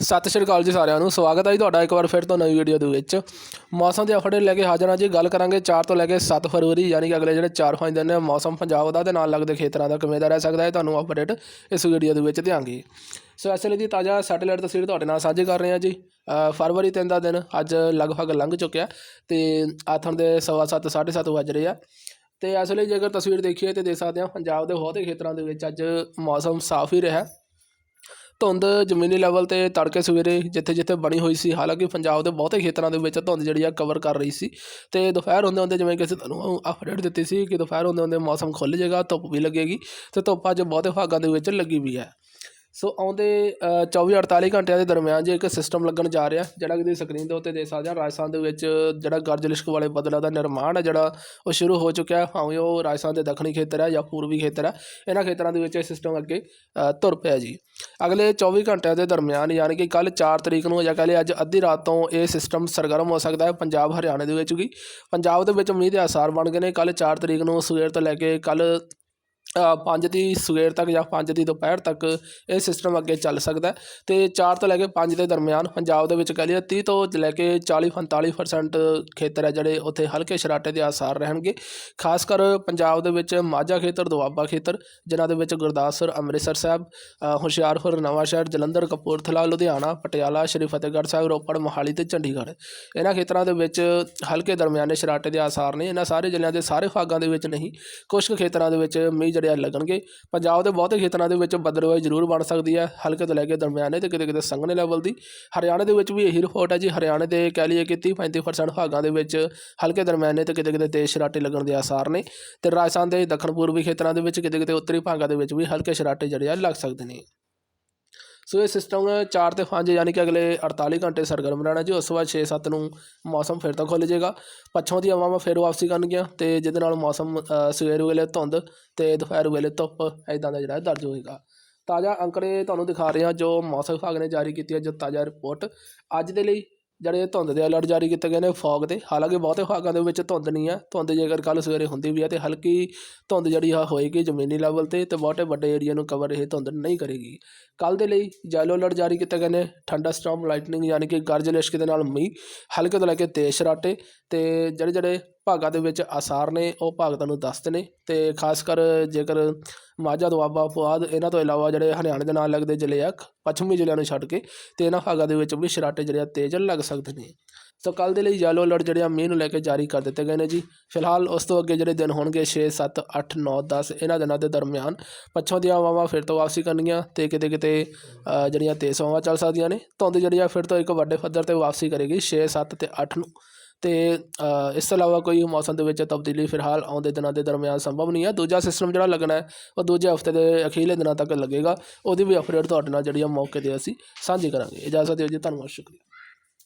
ਸਤਿ ਸ਼੍ਰੀ ਅਕਾਲ ਜੀ ਸਾਰਿਆਂ ਨੂੰ। ਸਵਾਗਤ ਹੈ ਜੀ ਤੁਹਾਡਾ ਇੱਕ ਵਾਰ ਫਿਰ ਤੋਂ ਨਵੀਂ ਵੀਡੀਓ ਦੇ ਵਿੱਚ। ਮੌਸਮ ਦੇ ਅਪਡੇਟ ਲੈ ਕੇ ਹਾਜ਼ਰ ਹਾਂ ਜੀ। ਗੱਲ ਕਰਾਂਗੇ 4 ਤੋਂ ਲੈ ਕੇ 7 ਫਰਵਰੀ, ਯਾਨੀ ਕਿ ਅਗਲੇ ਜਿਹੜੇ 4-5 ਦਿਨ ਨੇ, ਮੌਸਮ ਪੰਜਾਬ ਦਾ ਤੇ ਨਾਲ ਲੱਗਦੇ ਖੇਤਰਾਂ ਦਾ ਕਿਵੇਂ ਦਾ ਰਹਿ ਸਕਦਾ ਹੈ, ਤੁਹਾਨੂੰ ਅਪਡੇਟ ਇਸ ਵੀਡੀਓ ਦੇ ਵਿੱਚ ਦਿਆਂਗੇ। ਸੋ ਇਸ ਲਈ ਦੀ ਤਾਜ਼ਾ ਸੈਟੇਲਾਈਟ ਤਸਵੀਰ ਤੁਹਾਡੇ ਨਾਲ ਸਾਂਝੀ ਕਰ ਰਹੇ ਹਾਂ ਜੀ। ਫਰਵਰੀ 3 ਦਾ ਦਿਨ ਅੱਜ ਲਗਭਗ ਲੰਘ ਚੁੱਕਿਆ ਤੇ ਆਥਣ ਦੇ ਸਵਾ ਸੱਤ, ਸਾਢੇ ਸੱਤ ਵੱਜ ਰਹੇ ਆ। ਤੇ ਇਸ ਲਈ ਜੇਕਰ ਤਸਵੀਰ ਦੇਖੀਏ ਤੇ ਦੇਖ ਸਕਦੇ ਹਾਂ, ਪੰਜਾਬ ਦੇ ਬਹੁਤੇ ਖੇਤਰਾਂ ਦੇ ਵਿੱਚ ਅੱਜ ਮੌਸਮ ਸਾਫ਼ ਹੀ ਰਿਹਾ ਧੁੰਦ ਜ਼ਮੀਨੀ ਲੈਵਲ ਤੇ ਤੜਕੇ ਸਵੇਰੇ ਜਿੱਥੇ ਜਿੱਥੇ ਬਣੀ ਹੋਈ ਸੀ, ਹਾਲਾਂਕਿ ਪੰਜਾਬ ਦੇ ਬਹੁਤੇ ਖੇਤਰਾਂ ਦੇ ਵਿੱਚ ਧੁੰਦ ਜਿਹੜੀ ਆ ਕਵਰ ਕਰ ਰਹੀ ਸੀ ਤੇ ਦੁਪਹਿਰ ਹੁੰਦੇ ਹੁੰਦੇ ਜਿਵੇਂ ਕਿ ਅਸੀਂ ਤੁਹਾਨੂੰ ਅਪਡੇਟ ਦਿੱਤੀ ਸੀ ਕਿ ਦੁਪਹਿਰ ਹੁੰਦੇ ਹੁੰਦੇ ਮੌਸਮ ਖੁੱਲ੍ਹ ਜਾਏਗਾ, ਧੁੱਪ ਵੀ ਲੱਗੇਗੀ ਤੇ ਧੁੱਪ ਅੱਜ ਬਹੁਤੇ ਭਾਗਾਂ ਦੇ ਵਿੱਚ ਲੱਗੀ ਵੀ ਹੈ। ਸੋ ਆਉਂਦੇ 24-48 ਘੰਟਿਆਂ ਦੇ ਦਰਮਿਆਨ ਜੇ ਇੱਕ ਸਿਸਟਮ ਲੱਗਣ ਜਾ ਰਿਹਾ, ਜਿਹੜਾ ਕਿ ਤੁਸੀਂ ਸਕਰੀਨ ਦੇ ਉੱਤੇ ਦੇਖ ਸਕਦੇ ਹੋ, ਰਾਜਸਥਾਨ ਦੇ ਵਿੱਚ ਜਿਹੜਾ ਗਰਜ ਲਿਸ਼ਕ ਵਾਲੇ ਬੱਦਲਾਂ ਦਾ ਨਿਰਮਾਣ ਹੈ, ਜਿਹੜਾ ਉਹ ਸ਼ੁਰੂ ਹੋ ਚੁੱਕਿਆ ਹੈ, ਭਾਵੇਂ ਉਹ ਰਾਜਸਥਾਨ ਦੇ ਦੱਖਣੀ ਖੇਤਰ ਹੈ ਜਾਂ ਪੂਰਬੀ ਖੇਤਰ ਹੈ, ਇਹਨਾਂ ਖੇਤਰਾਂ ਦੇ ਵਿੱਚ ਇਹ ਸਿਸਟਮ ਅੱਗੇ ਤੁਰ ਪਿਆ ਜੀ। ਅਗਲੇ 24 ਘੰਟਿਆਂ ਦੇ ਦਰਮਿਆਨ ਯਾਨੀ ਕਿ ਕੱਲ 4 ਤਰੀਕ ਨੂੰ ਜਾਂ ਕਹ ਲਈਏ ਅੱਜ ਅੱਧੀ ਰਾਤ ਤੋਂ ਇਹ ਸਿਸਟਮ ਸਰਗਰਮ ਹੋ ਸਕਦਾ ਹੈ, ਪੰਜਾਬ, ਹਰਿਆਣੇ ਦੇ ਵਿੱਚ ਵੀ। ਪੰਜਾਬ ਦੇ ਵਿੱਚ ਮੀਂਹ ਦੇ ਆਸਾਰ ਬਣ ਗਏ ਨੇ ਕੱਲ 4 ਤਰੀਕ ਨੂੰ ਸਵੇਰ ਤੋਂ ਲੈ ਕੇ ਕੱਲ ਪੰਜ ਦੀ ਸਵੇਰ ਤੱਕ ਜਾਂ ਪੰਜ ਦੀ ਦੁਪਹਿਰ ਤੱਕ ਇਹ ਸਿਸਟਮ ਅੱਗੇ ਚੱਲ ਸਕਦਾ ਹੈ। ਤੇ 4 ਤੋਂ ਲੈ ਕੇ 5 ਦੇ ਦਰਮਿਆਨ ਪੰਜਾਬ ਦੇ ਵਿੱਚ ਕਹ ਲਈਏ 30 ਤੋਂ ਲੈ ਕੇ 40 45% ਖੇਤਰ ਹੈ ਜਿਹੜੇ ਉੱਥੇ ਹਲਕੇ ਸ਼ਰਾਟੇ ਦੇ ਆਸਾਰ ਰਹਿਣਗੇ। ਖਾਸ ਕਰ ਪੰਜਾਬ ਦੇ ਵਿੱਚ ਮਾਝਾ ਖੇਤਰ, ਦੁਆਬਾ ਖੇਤਰ, ਜਿਨ੍ਹਾਂ ਦੇ ਵਿੱਚ ਗੁਰਦਾਸਪੁਰ, ਅੰਮ੍ਰਿਤਸਰ ਸਾਹਿਬ ਹੁਸ਼ਿਆਰਪੁਰ, ਨਵਾਂਸ਼ਹਿਰ, ਜਲੰਧਰ, ਕਪੂਰਥਲਾ, ਲੁਧਿਆਣਾ, ਪਟਿਆਲਾ, ਸ਼੍ਰੀ ਫਤਿਹਗੜ੍ਹ ਸਾਹਿਬ, ਰੋਪੜ, ਮੋਹਾਲੀ ਤੇ ਚੰਡੀਗੜ੍ਹ। ਇਹਨਾਂ ਖੇਤਰਾਂ ਦੇ ਵਿੱਚ ਹਲਕੇ ਦਰਮਿਆਨੇ ਸ਼ਰਾਟੇ ਦੇ ਆਸਾਰ ਨੇ। ਇਹਨਾਂ ਸਾਰੇ ਜ਼ਿਲ੍ਹਿਆਂ ਦੇ ਸਾਰੇ ਭਾਗਾਂ ਦੇ ਵਿੱਚ ਨਹੀਂ ਕੁਝ ਕੁ ਖੇਤਰਾਂ ਦੇ ਵਿੱਚ ਮੀਂਹ ਜਿਹੜੇ ਆ ਲੱਗਣਗੇ। ਪੰਜਾਬ ਦੇ ਬਹੁਤੇ ਖੇਤਰਾਂ ਦੇ ਵਿੱਚ ਬੱਦਲਵਾਈ ਜ਼ਰੂਰ ਬਣ ਸਕਦੀ ਹੈ ਹਲਕੇ ਤੋਂ ਲੈ ਕੇ ਦਰਮਿਆਨੇ ਤੇ ਕਿਤੇ ਕਿਤੇ ਸੰਘਣੇ ਲੈਵਲ ਦੀ। ਹਰਿਆਣੇ ਦੇ ਵਿੱਚ ਵੀ ਇਹੀ ਰਿਪੋਰਟ ਹੈ ਜੀ, ਹਰਿਆਣੇ ਦੇ ਕਹਿ ਲਈਏ ਕਿ 30 35% ਭਾਗਾਂ ਦੇ ਵਿੱਚ ਹਲਕੇ ਦਰਮਿਆਨੇ ਤੇ ਕਿਤੇ ਕਿਤੇ ਤੇਜ਼ ਸਰਾਟੇ ਲੱਗਣ ਦੇ ਆਸਾਰ ਨੇ ਤੇ ਰਾਜਸਥਾਨ ਦੇ ਦੱਖਣ ਪੂਰਬੀ ਖੇਤਰਾਂ ਦੇ ਵਿੱਚ ਕਿਤੇ ਕਿਤੇ ਉੱਤਰੀ ਭਾਗਾਂ ਦੇ ਵਿੱਚ ਵੀ ਹਲਕੇ ਸਰਾਟੇ ਜਿਹੜੇ ਆ ਲੱਗ ਸਕਦੇ ਨੇ। ਸੋ ਇਹ ਸਿਸਟਮ 4 ਤੇ 5 ਯਾਨੀ ਕਿ ਅਗਲੇ 48 ਘੰਟੇ ਸਰਗਰਮ ਰਹਿਣਾ ਜੀ, ਉਸ ਤੋਂ ਬਾਅਦ 6-7 ਨੂੰ ਮੌਸਮ ਫਿਰ ਤੋਂ ਖੁੱਲ੍ਹ ਜਾਏਗਾ। ਪੱਛਮ ਦੀ ਹਵਾਵਾਂ ਫਿਰ ਵਾਪਸੀ ਕਰਨਗੀਆਂ ਤੇ ਜਿਹਦੇ ਨਾਲ ਮੌਸਮ ਸਵੇਰ ਵੇਲੇ ਧੁੰਦ ਤੇ ਦੁਪਹਿਰ ਵੇਲੇ ਧੁੱਪ ਐਦਾਂ ਦਾ ਜਿਹੜਾ ਦਰਜ ਹੋਏਗਾ। ਤਾਜ਼ਾ ਅੰਕੜੇ ਤੁਹਾਨੂੰ ਦਿਖਾ ਰਹੇ ਹਾਂ ਜੋ ਮੌਸਮ ਵਿਭਾਗ ਨੇ ਜਾਰੀ ਕੀਤੀ ਹੈ, ਜੋ ਤਾਜ਼ਾ ਰਿਪੋਰਟ ਅੱਜ ਦੇ ਲਈ ਜਿਹੜੇ ਧੁੰਦ ਦੇ ਅਲਰਟ ਜਾਰੀ ਕੀਤੇ ਗਏ ਨੇ ਫੌਗ ਦੇ, ਹਾਲਾਂਕਿ ਬਹੁਤੇ ਭਾਗਾਂ ਦੇ ਵਿੱਚ ਧੁੰਦ ਨਹੀਂ ਹੈ ਧੁੰਦ ਜੇਕਰ ਕੱਲ ਸਵੇਰੇ ਹੁੰਦੀ ਵੀ ਹੈ ਤੇ ਹਲਕੀ ਧੁੰਦ ਜਿਹੜੀ ਆ ਹੋਏਗੀ ਜ਼ਮੀਨੀ ਲੈਵਲ ਤੇ ਤੇ ਬਹੁਤੇ ਵੱਡੇ ਏਰੀਆ ਨੂੰ ਕਵਰ ਇਹ ਧੁੰਦ ਨਹੀਂ ਕਰੇਗੀ। ਕੱਲ ਦੇ ਲਈ ਯੈਲੋ ਅਲਰਟ ਜਾਰੀ ਕੀਤੇ ਗਏ ਨੇ, ਠੰਡਾ ਸਟਾਰਮ ਲਾਈਟਨਿੰਗ ਯਾਨੀ ਕਿ ਗਰਜ ਲਿਸ਼ਕ ਦੇ ਨਾਲ ਮੀਂਹ, ਹਲਕੇ ਤੋਂ ਲੈ ਕੇ ਤੇਜ਼ ਸਰਾਟੇ ਤੇ ਜਿਹੜੇ ਜਿਹੜੇ ਭਾਗਾਂ ਦੇ ਵਿੱਚ ਆਸਾਰ ਨੇ, ਉਹ ਭਾਗ ਤੁਹਾਨੂੰ ਦੱਸਦੇ ਨੇ ਤੇ ਖਾਸ ਕਰ ਜੇਕਰ ਮਾਝਾ, ਦੁਆਬਾ ਪੁਆਧ ਇਹਨਾਂ ਤੋਂ ਇਲਾਵਾ ਜਿਹੜੇ ਹਰਿਆਣੇ ਦੇ ਨਾਲ ਲੱਗਦੇ ਜ਼ਿਲ੍ਹੇ ਆ, ਪੱਛਮੀ ਜ਼ਿਲ੍ਹਿਆਂ ਨੂੰ ਛੱਡ ਕੇ ਤੇ ਇਹਨਾਂ ਭਾਗਾਂ ਦੇ ਵਿੱਚ ਵੀ ਸ਼ਰਾਟੇ ਜਿਹੜੇ ਆ ਤੇਜ਼ ਲੱਗ ਸਕਦੇ ਨੇ। ਸੋ ਕੱਲ ਦੇ ਲਈ ਯੈਲੋ ਅਲਰਟ ਜਿਹੜੇ ਆ ਮੀਂਹ ਨੂੰ ਲੈ ਕੇ ਜਾਰੀ ਕਰ ਦਿੱਤੇ ਗਏ ਨੇ ਜੀ। ਫਿਲਹਾਲ ਉਸ ਤੋਂ ਅੱਗੇ ਜਿਹੜੇ ਦਿਨ ਹੋਣਗੇ 6 7 8 9 10 ਇਹਨਾਂ ਦਿਨਾਂ ਦੇ ਦਰਮਿਆਨ ਪੱਛੋਂ ਦੀਆਂ ਹਵਾਵਾਂ ਫਿਰ ਤੋਂ ਵਾਪਸੀ ਕਰਨਗੀਆਂ ਤੇ ਕਿਤੇ ਕਿਤੇ ਜਿਹੜੀਆਂ ਤੇਜ਼ ਹਵਾਵਾਂ ਚੱਲ ਸਕਦੀਆਂ ਨੇ। ਧੁੰਦ ਜਿਹੜੀ ਆ ਫਿਰ ਤੋਂ ਇੱਕ ਵੱਡੇ ਪੱਧਰ ਤੇ ਵਾਪਸੀ ਕਰੇਗੀ 6 7 ਤੇ 8 ਨੂੰ। ਅਤੇ ਇਸ ਤੋਂ ਇਲਾਵਾ ਕੋਈ ਮੌਸਮ ਦੇ ਵਿੱਚ ਤਬਦੀਲੀ ਫਿਲਹਾਲ ਆਉਂਦੇ ਦਿਨਾਂ ਦੇ ਦਰਮਿਆਨ ਸੰਭਵ ਨਹੀਂ ਹੈ। ਦੂਜਾ ਸਿਸਟਮ ਜਿਹੜਾ ਲੱਗਣਾ ਉਹ ਦੂਜੇ ਹਫ਼ਤੇ ਦੇ ਅਖੀਰਲੇ ਦਿਨਾਂ ਤੱਕ ਲੱਗੇਗਾ। ਉਹਦੀ ਵੀ ਅਪਡੇਟ ਤੁਹਾਡੇ ਨਾਲ ਜਿਹੜੀ ਆ ਮੌਕੇ ਤੇ ਅਸੀਂ ਸਾਂਝੀ ਕਰਾਂਗੇ। ਇਜਾਜ਼ਤ ਦਿਓ ਜੀ, ਧੰਨਵਾਦ, ਸ਼ੁਕਰੀਆ।